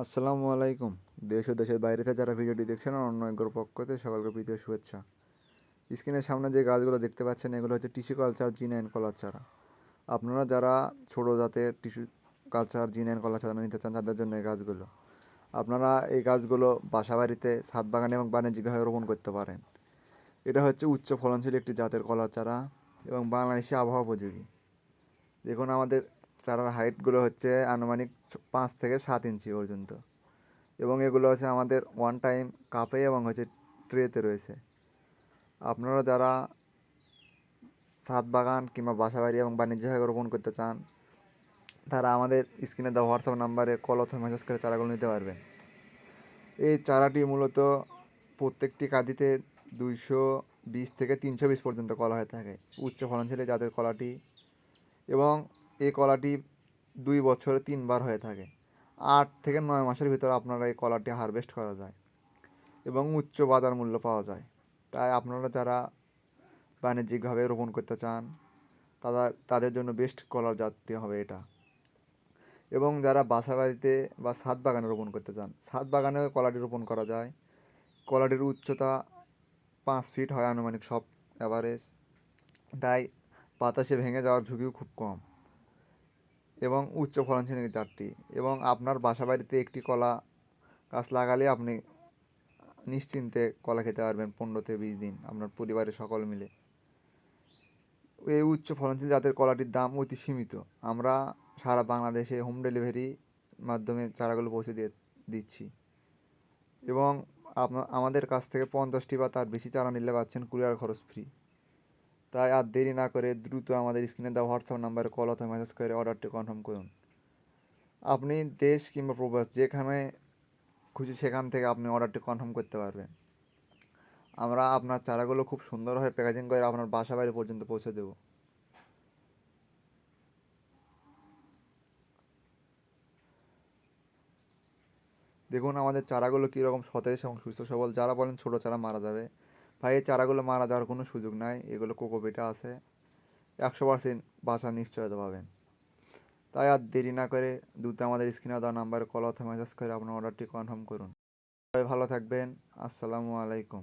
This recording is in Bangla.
আসসালামু আলাইকুম। দেশ ও দেশের বাইরে থেকে যারা ভিডিওটি দেখছেন, অন্য একর পক্ষ থেকে সকলকে প্রীতীয় শুভেচ্ছা। স্ক্রিনের সামনে যে গাছগুলো দেখতে পাচ্ছেন, এগুলো হচ্ছে টিস্যু কালচার জি নাইন কলার চারা। আপনারা যারা ছোটো জাতের টিস্যু কালচার জি নাইন কলার চারা নিতে চান, তাদের জন্য এই গাছগুলো। আপনারা এই গাছগুলো বাসা বাড়িতে ছাদ বাগানে এবং বাণিজ্যিকভাবে রোপণ করতে পারেন। এটা হচ্ছে উচ্চ ফলনশীল একটি জাতের কলার চারা এবং বাংলাদেশি আবহাওয়া উপযোগী দেখুন আমাদের চারার হাইটগুলো হচ্ছে আনুমানিক পাঁচ থেকে সাত ইঞ্চি পর্যন্ত। এবং এগুলো হচ্ছে আমাদের ওয়ান টাইম কাপে এবং হচ্ছে ট্রেতে রয়েছে। আপনারা যারা ছাদ বাগান কিংবা বাসা বাড়ি এবং বাণিজ্যিকভাবে রোপণ করতে চান, তারা আমাদের স্ক্রিনে দেওয়া হোয়াটসঅ্যাপ নাম্বারে কল অথবা মেসেজ করে চারাগুলো নিতে পারবেন। এই চারাটি মূলত প্রত্যেকটি কাঁদিতে দুইশো বিশ থেকে তিনশো বিশ পর্যন্ত কলা হয়ে থাকে, উচ্চ ফলনশীল জাতের কলাটি। এবং এই কলাটি দুই বছরে তিনবার হয়ে থাকে। আট থেকে নয় মাসের ভিতরে আপনারা এই কলাটি হারভেস্ট করা যায় এবং উচ্চ বাজার মূল্য পাওয়া যায়। তাই আপনারা যারা বাণিজ্যিকভাবে রোপণ করতে চান তারা তাদের জন্য বেস্ট কলার জাতীয় হবে এটা। এবং যারা বাসা বাড়িতে বা ছাদ বাগানে রোপণ করতে চান, ছাদ বাগানেও কলাটি রোপণ করা যায়। কলাটির উচ্চতা পাঁচ ফিট হয় আনুমানিক সব অ্যাভারেজ তাই বাতাসে ভেঙে যাওয়ার ঝুঁকিও খুব কম। এবং উচ্চ ফলনশীল জাতটি এবং আপনার বাসা বাড়িতে একটি কলা গাছ লাগালে আপনি নিশ্চিন্তে কলা খেতে পারবেন পনেরো থেকে বিশ দিন, আপনার পরিবারের সকল মিলে। এই উচ্চ ফলনশীল জাতের কলাটির দাম অতি সীমিত। আমরা সারা বাংলাদেশে হোম ডেলিভারি মাধ্যমে চারাগুলো পৌঁছে দিয়ে দিচ্ছি। এবং আমাদের কাছ থেকে পঞ্চাশটি বা তার বেশি চারা নিলে পাচ্ছেন কুরিয়ার খরচ ফ্রি তাই আর দেরি না করে দ্রুত আমাদের স্ক্রিনে দেওয়া হোয়াটসঅ্যাপ নাম্বারে কল অথবা মেসেজ করে অর্ডারটি কনফার্ম করুন। আপনি দেশ কিংবা প্রবাস যেখানে খুশি সেখান থেকে আপনি অর্ডারটি কনফার্ম করতে পারবেন। আমরা আপনার চারাগুলো খুব সুন্দরভাবে প্যাকেজিং করে আপনার বাসা বাড়ি পর্যন্ত পৌঁছে দেবো। দেখুন আমাদের চারাগুলো কীরকম সতেজ এবং সুস্থ সবল। যারা বলেন ছোটো চারা মারা যাবে। ভাই এই চারাগুলো মারা যাওয়ার কোনো সুযোগ নাই, এগুলো কোকোপিটা আছে, একশো পার্সেন্ট বাঁচার নিশ্চয়তা পাবেন। তাই আর দেরি না করে দ্রুত আমাদের স্ক্রিনে দেওয়া নাম্বারে কল অথবা মেসেজ করে আপনার অর্ডারটি কনফার্ম করুন। সবাই ভালো থাকবেন, আসসালামু আলাইকুম।